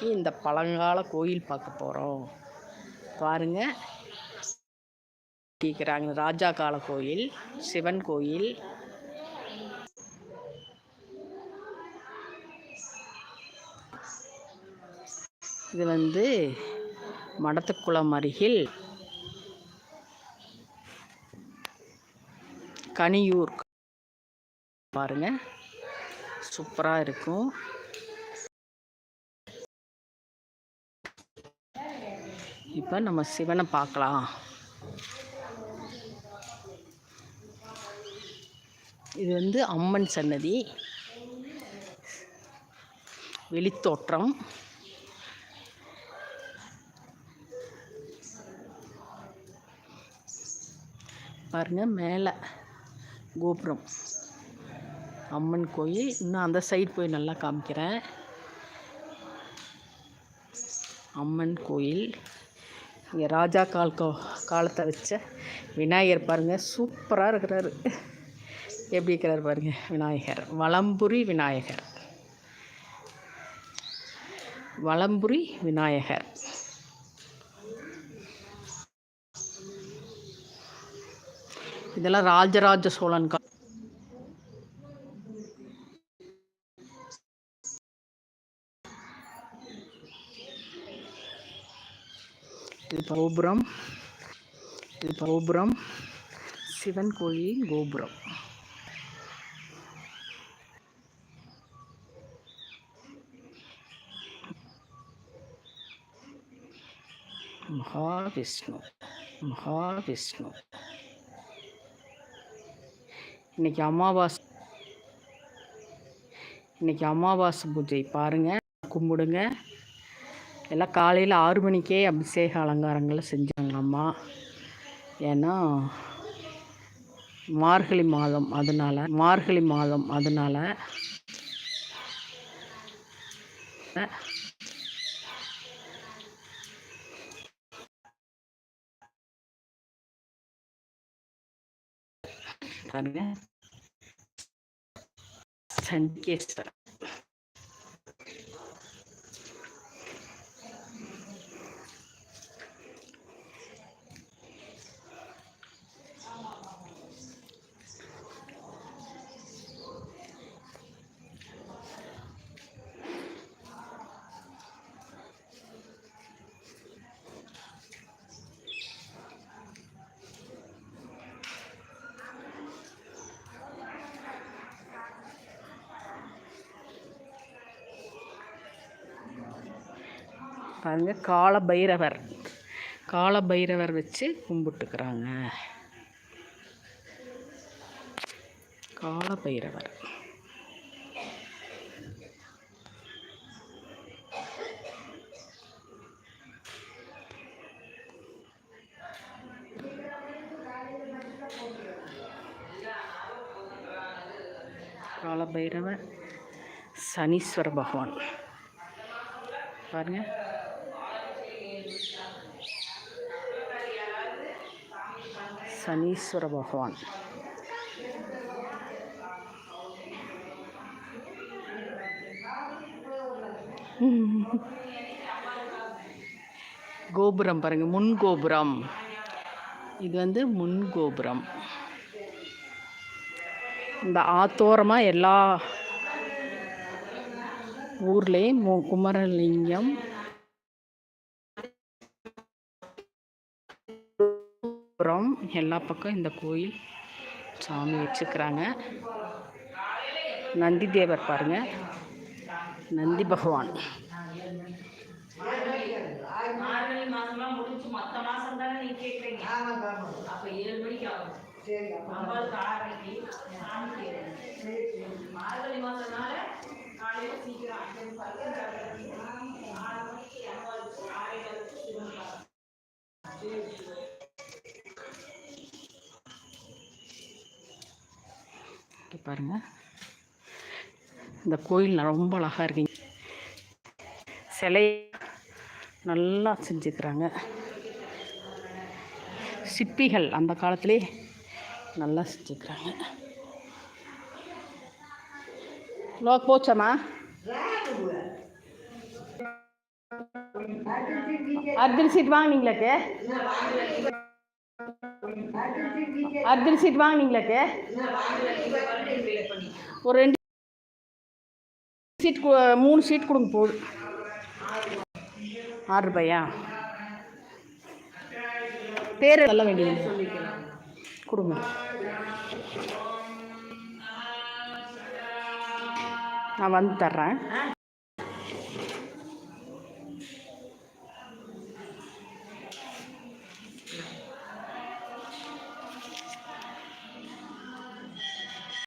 இந்த பழங்கால கோயில் பார்க்க போகிறோம் பாருங்க. கேட்குறாங்க ராஜா கால கோயில் சிவன் கோயில். இது வந்து மடத்துக்குளம் அருகில் கனியூர். பாருங்க. சூப்பராக இருக்கும். இப்போ நம்ம சிவனை பார்க்கலாம். இது வந்து அம்மன் சன்னதி. வெளித்தோற்றம். பாருங்க மேலே கோபுரம். அம்மன் கோயில். இன்னும் அந்த சைடு போய் நல்லா காமிக்கிறேன். அம்மன் கோயில். இங்கே ராஜா கால் காலத்தை வச்ச விநாயகர் பாருங்கள் சூப்பராக இருக்கிறாரு. எப்படி இருக்கிறார் பாருங்க விநாயகர். வளம்புரி விநாயகர். வளம்புரி விநாயகர். இதெல்லாம் ராஜராஜ சோழன் கா இது கோபுரம் இது கோபுரம் சிவன் கோயில் கோபுரம். மகாவிஷ்ணு. மகாவிஷ்ணு. இன்னைக்கு அமாவாசை. இன்னைக்கு அமாவாசை பூஜை. பாருங்க கும்பிடுங்க. எல்லாம் காலையில் ஆறு மணிக்கே அபிஷேக அலங்காரங்களை செஞ்சாங்க அம்மா. ஏன்னா மார்கழி மாதம் அதனால மார்கழி மாதம் அதனால பாருங்க. உட்காந்து கால பைரவர் கால பைரவர் வச்சு கும்பிட்டுக்கிறாங்க. கால பைரவர் சனீஸ்வர பகவான். பாருங்கள் சனீஸ்வர பகவான் கோபுரம் பாருங்க முன் கோபுரம் இது வந்து முன் கோபுரம் இந்த ஆத்தோரமாக எல்லா ஊர்லேயும் மு குமரலிங்கம் அப்புறம் எல்லா பக்கம் இந்த கோயில் சாமி வச்சுக்கிறாங்க. நந்தி தேவர் பாருங்கள் நந்தி பகவான். மார்கழி மாசம்லாம் முடிஞ்சு மத்த இங்க பாருங்க. இந்த கோயில் ரொம்ப அழகாக இருக்குங்க சிலை நல்லா செஞ்சுக்கிறாங்க. சிற்பிகள் அந்த காலத்திலே நல்லா செஞ்சுக்கிறாங்க. லோக் போச்சம்மா? அர்ஜுன் சீட் வாங்கினீங்களாக்கு அர்ஜுன் சீட் வாங்கினீங்களாக்கு? ஒரு ரெண்டு சீட் கு- மூணு சீட் கொடுங்க போது. ஆறு ரூபாயா? பேர் சொல்ல வேண்டியது கொடுங்க. நான் வந்து தர்றேன்.